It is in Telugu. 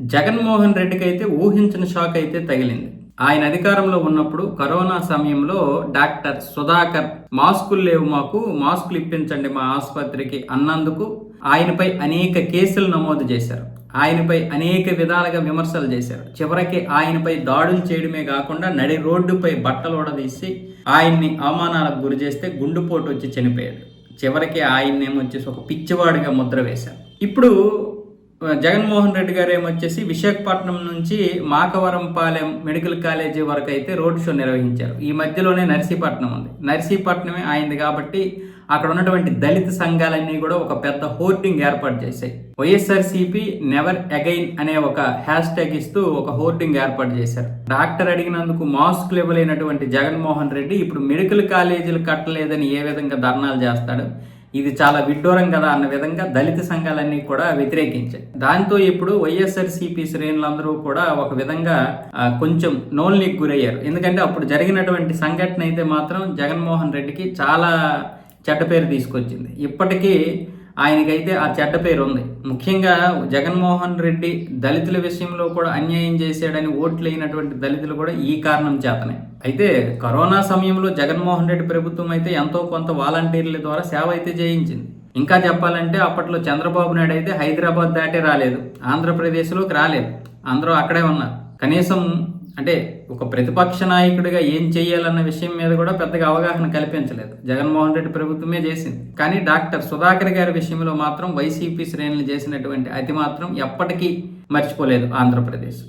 జగన్మోహన్ రెడ్డికి అయితే ఊహించిన షాక్ అయితే తగిలింది. ఆయన అధికారంలో ఉన్నప్పుడు కరోనా సమయంలో డాక్టర్ సుధాకర్ మాస్కులు లేవు మాకు మాస్కులు ఇప్పించండి మా ఆసుపత్రికి అన్నందుకు ఆయనపై అనేక కేసులు నమోదు చేశారు. ఆయనపై అనేక విధాలుగా విమర్శలు చేశారు. చివరికి ఆయనపై దాడులు చేయడమే కాకుండా నడి రోడ్డుపై బట్టలు ఉడదీసి ఆయన్ని అవమానాలకు గురి చేస్తే గుండుపోటు వచ్చి చనిపోయాడు. చివరికి ఆయన్నేమొచ్చేసి ఒక పిచ్చివాడిగా ముద్ర వేశారు. ఇప్పుడు జగన్మోహన్ రెడ్డి గారు ఏమొచ్చేసి విశాఖపట్నం నుంచి మాకవరంపాలెం మెడికల్ కాలేజీ వరకు అయితే రోడ్ షో నిర్వహించారు. ఈ మధ్యలోనే నర్సీపట్నం ఉంది. నర్సీపట్నమే అయింది కాబట్టి అక్కడ ఉన్నటువంటి దళిత సంఘాలన్నీ కూడా ఒక పెద్ద హోర్డింగ్ ఏర్పాటు చేశాయి. వైఎస్ఆర్సీపీ నెవర్ అగైన్ అనే ఒక హ్యాష్ ట్యాగ్ ఇస్తూ ఒక హోర్డింగ్ ఏర్పాటు చేశారు. డాక్టర్ అడిగినందుకు మాస్కులు ఇవ్వలేనటువంటి జగన్మోహన్ రెడ్డి ఇప్పుడు మెడికల్ కాలేజీలు కట్టలేదని ఏ విధంగా ధర్నాలు చేస్తాడు? ఇది చాలా విడ్డూరం కదా అన్న విధంగా దళిత సంఘాలన్నీ కూడా వ్యతిరేకించాయి. దాంతో ఇప్పుడు వైఎస్ఆర్సీపీ శ్రేణులందరూ కూడా ఒక విధంగా కొంచెం నోల్నికి గురయ్యారు. ఎందుకంటే అప్పుడు జరిగినటువంటి సంఘటన అయితే మాత్రం జగన్మోహన్ రెడ్డికి చాలా చెడ్డ పేరు తీసుకొచ్చింది. ఇప్పటికీ ఆయనకైతే ఆ చెడ్డ పేరు ఉంది. ముఖ్యంగా జగన్మోహన్ రెడ్డి దళితుల విషయంలో కూడా అన్యాయం చేశాడని ఓట్లు అయినటువంటి దళితులు కూడా ఈ కారణం చేతనే. అయితే కరోనా సమయంలో జగన్మోహన్ రెడ్డి ప్రభుత్వం అయితే ఎంతో కొంత వాలంటీర్ల ద్వారా సేవ అయితే చేయించింది. ఇంకా చెప్పాలంటే అప్పట్లో చంద్రబాబు నాయుడు అయితే హైదరాబాద్ దాటే రాలేదు. ఆంధ్రప్రదేశ్లోకి రాలేదు. అందరూ అక్కడే ఉన్నారు. కనీసం అంటే ఒక ప్రతిపక్ష నాయకుడిగా ఏం చేయాలన్న విషయం మీద కూడా పెద్దగా అవగాహన కల్పించలేదు. జగన్మోహన్ రెడ్డి ప్రభుత్వమే చేసింది. కానీ డాక్టర్ సుధాకర్ గారి విషయంలో మాత్రం వైసీపీ శ్రేణులు చేసినటువంటి అతి మాత్రం ఎప్పటికీ మర్చిపోలేదు ఆంధ్రప్రదేశ్.